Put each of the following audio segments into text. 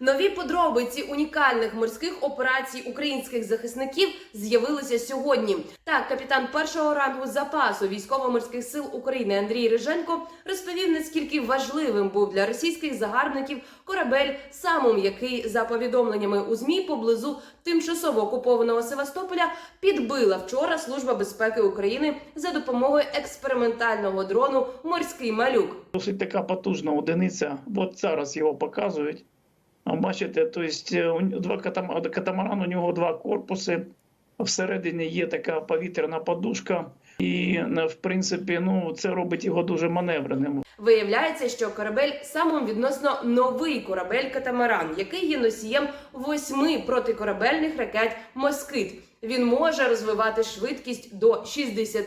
Нові подробиці унікальних морських операцій українських захисників з'явилися сьогодні. Так, капітан першого рангу запасу військово-морських сил України Андрій Риженко розповів, наскільки важливим був для російських загарбників корабель «Самум», який за повідомленнями у змі поблизу тимчасово окупованого Севастополя підбила вчора Служба безпеки України за допомогою експериментального дрону Морський малюк. Досить така потужна одиниця. От зараз його показують. Бачите, то есть, е, два катамар... катамаран, у нього два корпуси. Всередині є така повітряна подушка, і е, в принципі, ну це робить його дуже маневреним. Виявляється, що корабель самим відносно новий корабель катамаран, який є носієм восьми протикорабельних ракет Москит. Він може розвивати швидкість до 60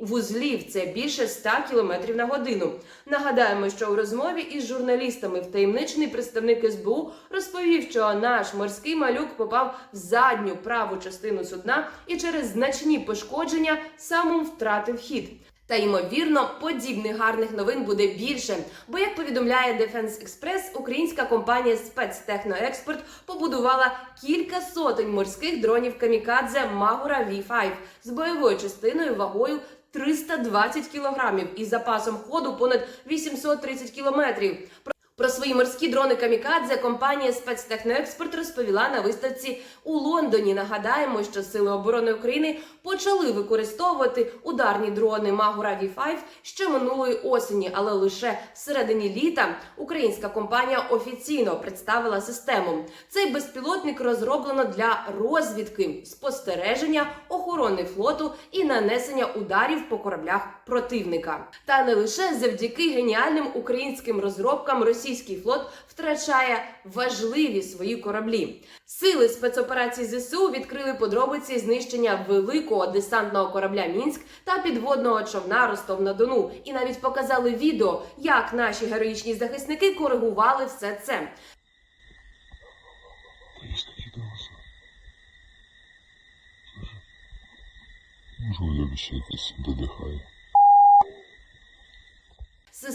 вузлів. Це більше 100 км на годину. Нагадаємо, що у розмові із журналістами втаємничений представник СБУ розповів, що наш морський малюк попав в задню праву частину судна і через значні пошкодження самим втратив хід. Та ймовірно, подібних гарних новин буде більше. Бо, як повідомляє Defense Express, українська компанія спецтехноекспорт побудувала кілька сотень морських дронів камікадзе Магура V5 з бойовою частиною вагою 320 кілограмів і запасом ходу понад 830 кілометрів. Про- свої морські дрони камікадзе компанія спецтехноекспорт розповіла на виставці у Лондоні. Нагадаємо, що Сили оборони України почали використовувати ударні дрони Магура V5 ще минулої осені, але лише в середині літа українська компанія офіційно представила систему. Цей безпілотник розроблено для розвідки, спостереження, охорони флоту і нанесення ударів по кораблях противника. Та не лише завдяки геніальним українським розробкам російський флот втрачає важливі свої кораблі. Сили спецоперацій ЗСУ відкрили подробиці знищення великого десантного корабля Мінськ та підводного човна Ростов на Дону, і навіть показали відео, як наші героїчні захисники коригували все це. Уебище якесь додихає.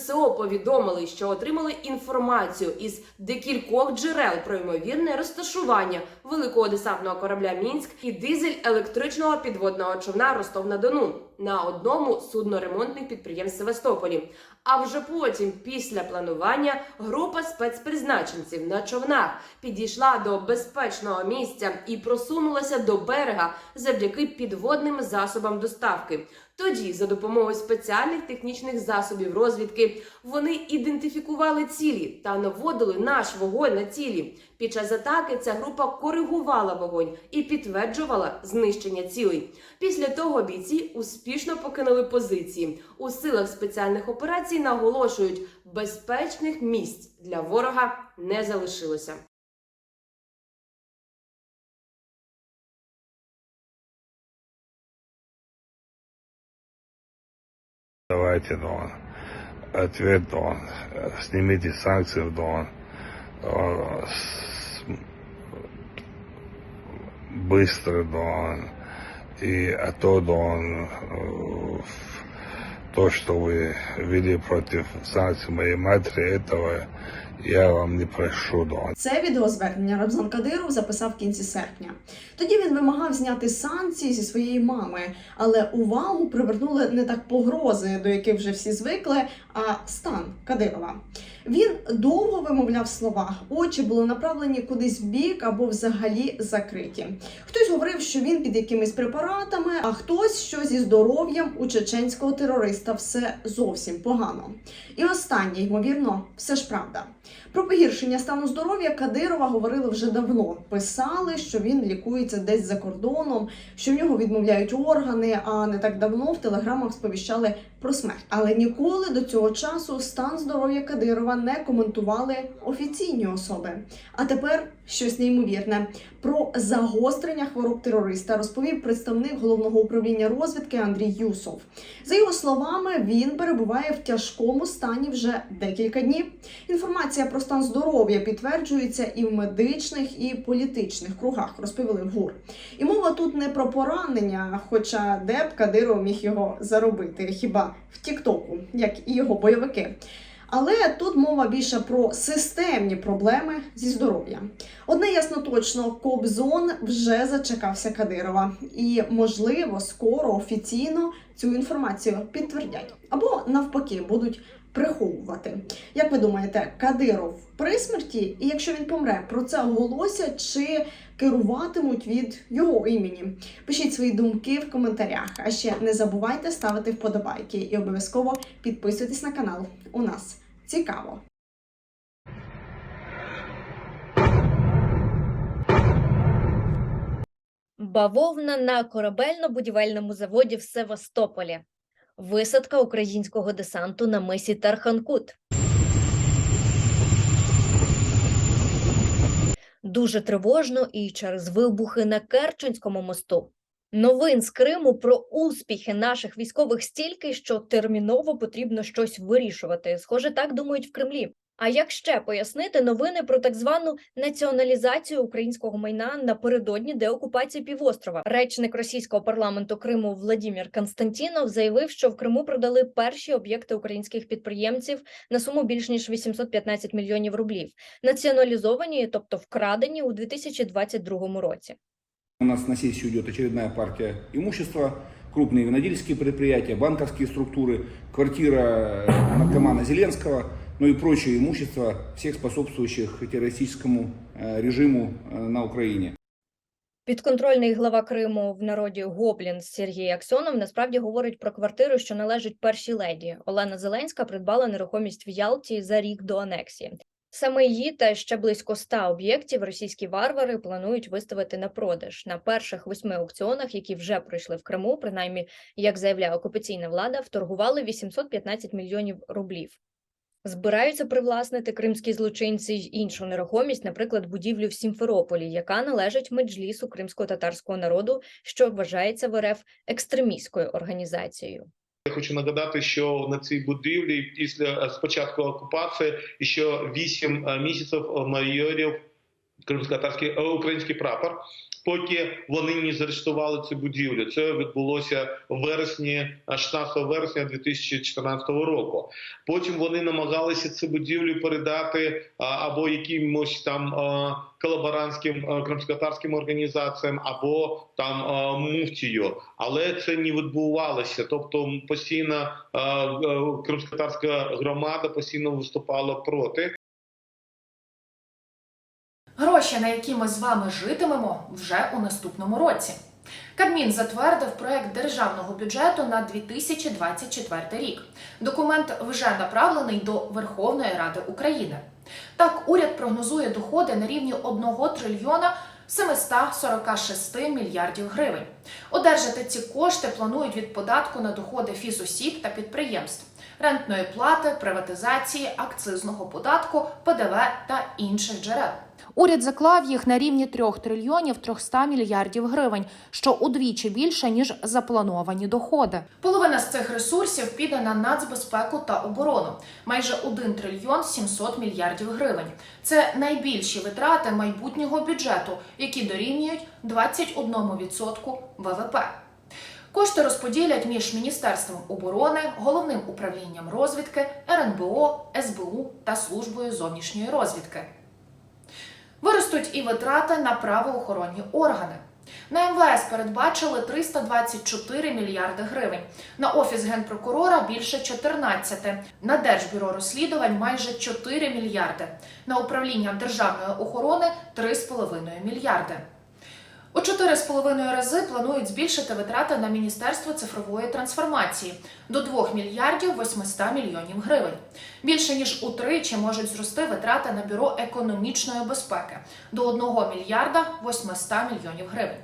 ССО повідомили, що отримали інформацію із декількох джерел про ймовірне розташування великого десантного корабля Мінськ і дизель електричного підводного човна Ростов на Дону на одному судноремонтних підприємств Севастополі. А вже потім, після планування, група спецпризначенців на човнах підійшла до безпечного місця і просунулася до берега завдяки підводним засобам доставки. Тоді, за допомогою спеціальних технічних засобів розвідки, вони ідентифікували цілі та наводили наш вогонь на цілі. Під час атаки ця група коригувала вогонь і підтверджувала знищення цілей. Після того бійці успішно покинули позиції. У силах спеціальних операцій наголошують, безпечних місць для ворога не залишилося. Давайте, Дон. Ответ, Дон. Снимите санкции, Дон. Э, с- Быстро, Дон. И а то, Дон, э, то, что вы вели против санкций моей матери, этого я вам не прощу, Дон. Це відеозвернення Рамзан Кадиров записав в кінці серпня. Тоді він вимагав зняти санкції зі своєї мами, але увагу привернули не так погрози, до яких вже всі звикли, а стан Кадирова. Він довго вимовляв слова, очі були направлені кудись в бік або взагалі закриті. Хтось говорив, що він під якимись препаратами, а хтось, що зі здоров'ям у чеченського терориста все зовсім погано. І останнє, ймовірно, все ж правда. Про погіршення стану здоров'я Кадирова говорили вже давно. Писали, що він лікується десь за кордоном, що в нього відмовляють органи. А не так давно в телеграмах сповіщали про смерть. Але ніколи до цього часу стан здоров'я Кадирова не коментували офіційні особи. А тепер щось неймовірне про загострення хвороб терориста розповів представник головного управління розвідки Андрій Юсов. За його словами, він перебуває в тяжкому стані вже декілька днів. Інформація про стан здоров'я підтверджується і в медичних, і політичних кругах, розповіли ГУР. І мова тут не про поранення, хоча де б Кадиров міг його заробити, хіба в Тіктоку, як і його бойовики. Але тут мова більше про системні проблеми зі здоров'ям. Одне ясно точно, Кобзон вже зачекався Кадирова, і можливо скоро офіційно цю інформацію підтвердять або навпаки будуть приховувати. Як ви думаєте, Кадиров при смерті, і якщо він помре, про це оголосять чи керуватимуть від його імені? Пишіть свої думки в коментарях. А ще не забувайте ставити вподобайки і обов'язково підписуйтесь на канал. У нас цікаво. Бавовна на корабельно-будівельному заводі в Севастополі. Висадка українського десанту на мисі Тарханкут. Дуже тривожно і через вибухи на Керченському мосту. Новин з Криму про успіхи наших військових стільки, що терміново потрібно щось вирішувати. Схоже, так думають в Кремлі. А як ще пояснити новини про так звану націоналізацію українського майна напередодні деокупації півострова? Речник російського парламенту Криму Владімір Константінов заявив, що в Криму продали перші об'єкти українських підприємців на суму більш ніж 815 мільйонів рублів, націоналізовані, тобто вкрадені у 2022 році. У нас на сессию идет очередная партия имущества, крупные винодельские предприятия, банковские структуры, квартира э, наркомана Зеленского, ну и прочее имущество всех способствующих террористическому э, режиму э, на Украине. Підконтрольний глава Криму в народі Гоблін Сергій Аксьонов насправді говорить про квартиру, що належить першій леді. Олена Зеленська придбала нерухомість в Ялті за рік до анексії. Саме її та ще близько ста об'єктів російські варвари планують виставити на продаж на перших восьми аукціонах, які вже пройшли в Криму. Принаймні, як заявляє окупаційна влада, вторгували 815 мільйонів рублів. Збираються привласнити кримські злочинці й іншу нерухомість, наприклад, будівлю в Сімферополі, яка належить меджлісу кримсько-татарського народу, що вважається в РФ екстремістською організацією. Я хочу нагадати, що на цій будівлі після е, спочатку окупації ще вісім е, місяців майорів кримсько-татарський е, український прапор. Поки вони не заарештували цю будівлю, це відбулося в вересні, е, 16 вересня 2014 року. Потім вони намагалися цю будівлю передати або якимось там а, колаборантським а, кримськотарським організаціям, або там муфтію, але це не відбувалося. Тобто постійно кримськотарська громада постійно виступала проти. Гроші, на які ми з вами житимемо вже у наступному році. Кабмін затвердив проект державного бюджету на 2024 рік. Документ вже направлений до Верховної Ради України. Так, уряд прогнозує доходи на рівні 1 трильйона 746 мільярдів гривень. Одержати ці кошти планують від податку на доходи фізосіб та підприємств, рентної плати, приватизації, акцизного податку, ПДВ та інших джерел. Уряд заклав їх на рівні 3 трильйонів 300 мільярдів гривень, що удвічі більше ніж заплановані доходи. Половина з цих ресурсів піде на нацбезпеку та оборону майже 1 трильйон 700 мільярдів гривень. Це найбільші витрати майбутнього бюджету, які дорівнюють 21% ВВП. Кошти розподілять між Міністерством оборони, головним управлінням розвідки, РНБО, СБУ та службою зовнішньої розвідки. Виростуть і витрати на правоохоронні органи. На МВС передбачили 324 мільярди гривень, на офіс генпрокурора більше 14, на Держбюро розслідувань майже 4 мільярди, на управління державної охорони 3,5 мільярди. У 4,5 рази планують збільшити витрати на Міністерство цифрової трансформації до 2 мільярдів 800 мільйонів гривень. Більше ніж утричі можуть зрости витрати на бюро економічної безпеки до 1 мільярда 800 мільйонів гривень.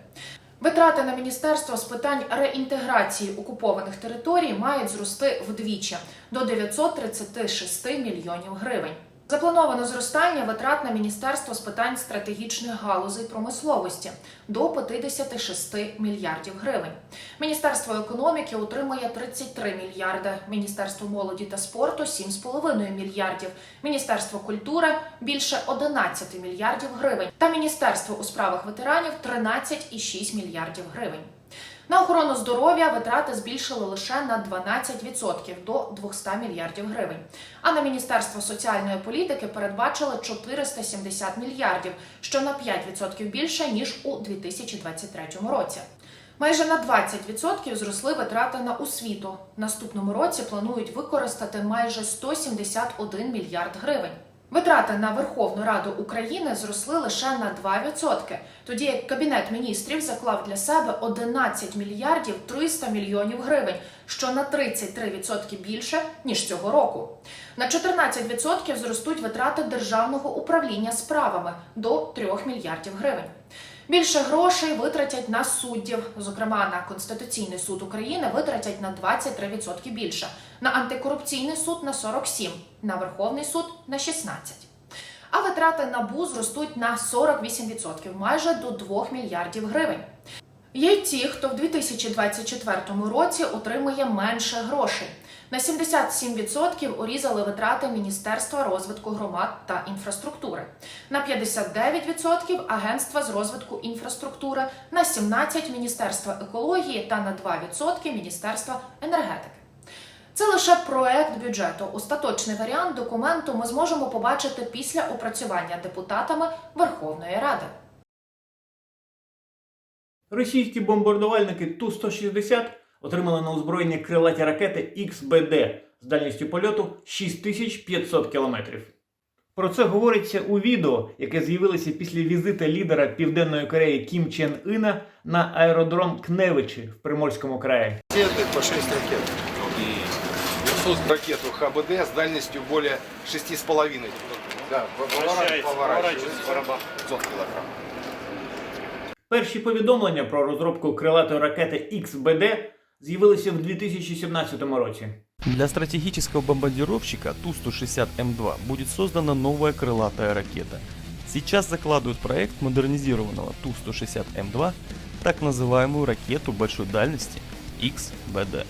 Витрати на міністерство з питань реінтеграції окупованих територій мають зрости вдвічі до 936 мільйонів гривень. Заплановано зростання витрат на міністерство з питань стратегічних галузей промисловості до 56 мільярдів гривень. Міністерство економіки отримує 33 мільярди, Міністерство молоді та спорту 7,5 мільярдів, Міністерство культури більше 11 мільярдів гривень та Міністерство у справах ветеранів 13,6 мільярдів гривень. На охорону здоров'я витрати збільшили лише на 12% до 200 мільярдів гривень. А на Міністерство соціальної політики передбачили 470 мільярдів, що на 5% більше ніж у 2023 році. Майже на 20% зросли витрати на освіту. Наступному році планують використати майже 171 мільярд гривень. Витрати на Верховну Раду України зросли лише на 2%, тоді як Кабінет міністрів заклав для себе 11 мільярдів 300 мільйонів гривень, що на 33% більше ніж цього року. На 14% зростуть витрати державного управління справами до 3 мільярдів гривень. Більше грошей витратять на суддів, зокрема на Конституційний суд України витратять на 23% більше, на антикорупційний суд на 47%, на Верховний суд на 16%. А витрати НАБУ зростуть на 48%, майже до 2 мільярдів гривень. Є й ті, хто в 2024 році отримує менше грошей. На 77% урізали витрати Міністерства розвитку громад та інфраструктури, на 59% Агентства з розвитку інфраструктури, на 17% Міністерства екології та на 2% Міністерства енергетики. Це лише проект бюджету. Остаточний варіант документу ми зможемо побачити після опрацювання депутатами Верховної Ради. Російські бомбардувальники Ту-160 отримали на озброєння крилаті ракети XBD з дальністю польоту 6500 км. Про це говориться у відео, яке з'явилося після візита лідера Південної Кореї Кім Чен Іна на аеродром Кневичі в Приморському краї. по 6 ракет. Несут ракету ХБД с дальностью более 6,5. Да, поворачивается. Перші повідомлення про розробку крилатої ракети XBD з'явилися в 2017 році. Для стратегического бомбардировщика Ту-160М2 будет создана новая крылатая ракета. Сейчас закладывают проект модернизированного Ту-160М2, так называемую ракету большой дальности XBD.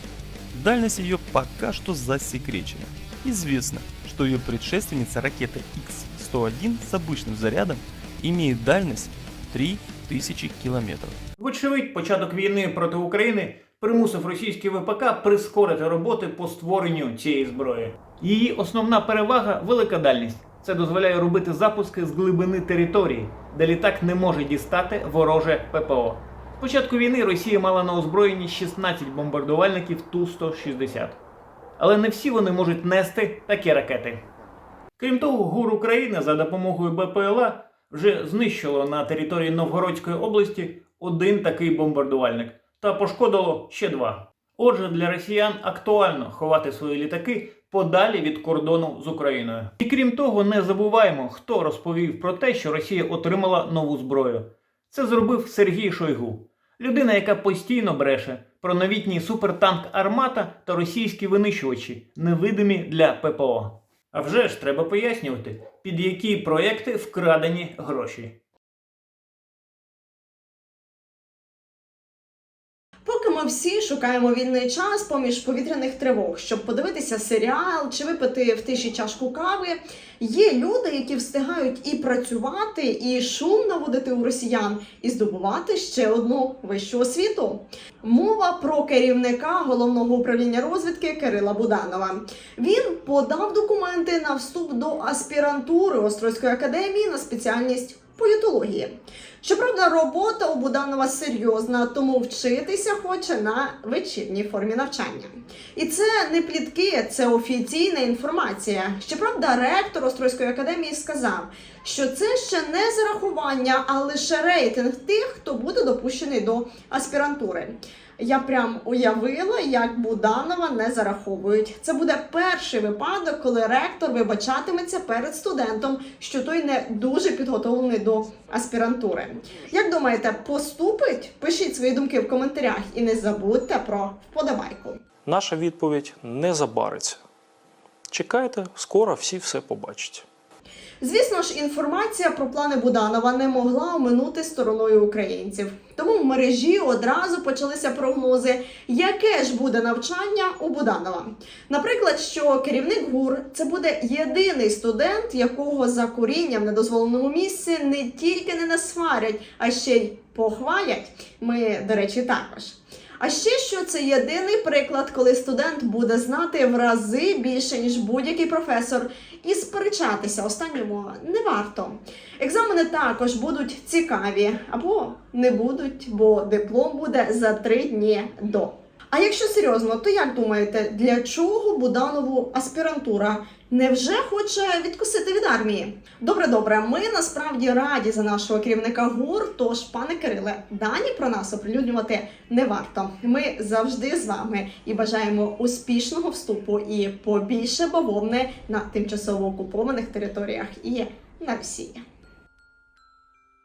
Дальность ее пока что засекречена. Известно, что ее предшественница ракета X-101 с обычным зарядом имеет дальность 3000 километров. Вочевидь, початок війни проти України примусив російські ВПК прискорити роботи по створенню цієї зброї. Її основна перевага велика дальність. Це дозволяє робити запуски з глибини території, де літак не може дістати вороже ППО. З початку війни Росія мала на озброєнні 16 бомбардувальників Ту-160. Але не всі вони можуть нести такі ракети. Крім того, ГУР України за допомогою БПЛА вже знищило на території Новгородської області один такий бомбардувальник та пошкодило ще два. Отже, для росіян актуально ховати свої літаки подалі від кордону з Україною. І крім того, не забуваємо, хто розповів про те, що Росія отримала нову зброю. Це зробив Сергій Шойгу, людина, яка постійно бреше про новітній супертанк Армата та російські винищувачі, невидимі для ППО. А вже ж треба пояснювати, під які проекти вкрадені гроші. Всі шукаємо вільний час поміж повітряних тривог, щоб подивитися серіал чи випити в тиші чашку кави, є люди, які встигають і працювати, і шум наводити у росіян, і здобувати ще одну вищу освіту. Мова про керівника головного управління розвідки Кирила Буданова. Він подав документи на вступ до аспірантури Острозької академії на спеціальність політології. Щоправда, робота у Буданова серйозна, тому вчитися хоче на вечірній формі навчання. І це не плітки, це офіційна інформація. Щоправда, ректор Острозької академії сказав, що це ще не зарахування, а лише рейтинг тих, хто буде допущений до аспірантури. Я прям уявила, як Буданова не зараховують. Це буде перший випадок, коли ректор вибачатиметься перед студентом, що той не дуже підготовлений до аспірантури. Як думаєте, поступить? Пишіть свої думки в коментарях і не забудьте про вподобайку. Наша відповідь не забариться. Чекайте, скоро всі все побачать. Звісно ж, інформація про плани Буданова не могла оминути стороною українців. Тому в мережі одразу почалися прогнози, яке ж буде навчання у Буданова. Наприклад, що керівник ГУР це буде єдиний студент, якого за куріння в недозволеному місці не тільки не насварять, а ще й похвалять. Ми, до речі, також. А ще що це єдиний приклад, коли студент буде знати в рази більше, ніж будь-який професор, і сперечатися останньому не варто. Екзамени також будуть цікаві або не будуть, бо диплом буде за три дні до. А якщо серйозно, то як думаєте, для чого Буданову аспірантура? Невже хоче відкусити від армії? Добре, добре. Ми насправді раді за нашого керівника ГУР. Тож, пане Кириле, дані про нас оприлюднювати не варто. Ми завжди з вами і бажаємо успішного вступу і побільше бавовни на тимчасово окупованих територіях і на Росії.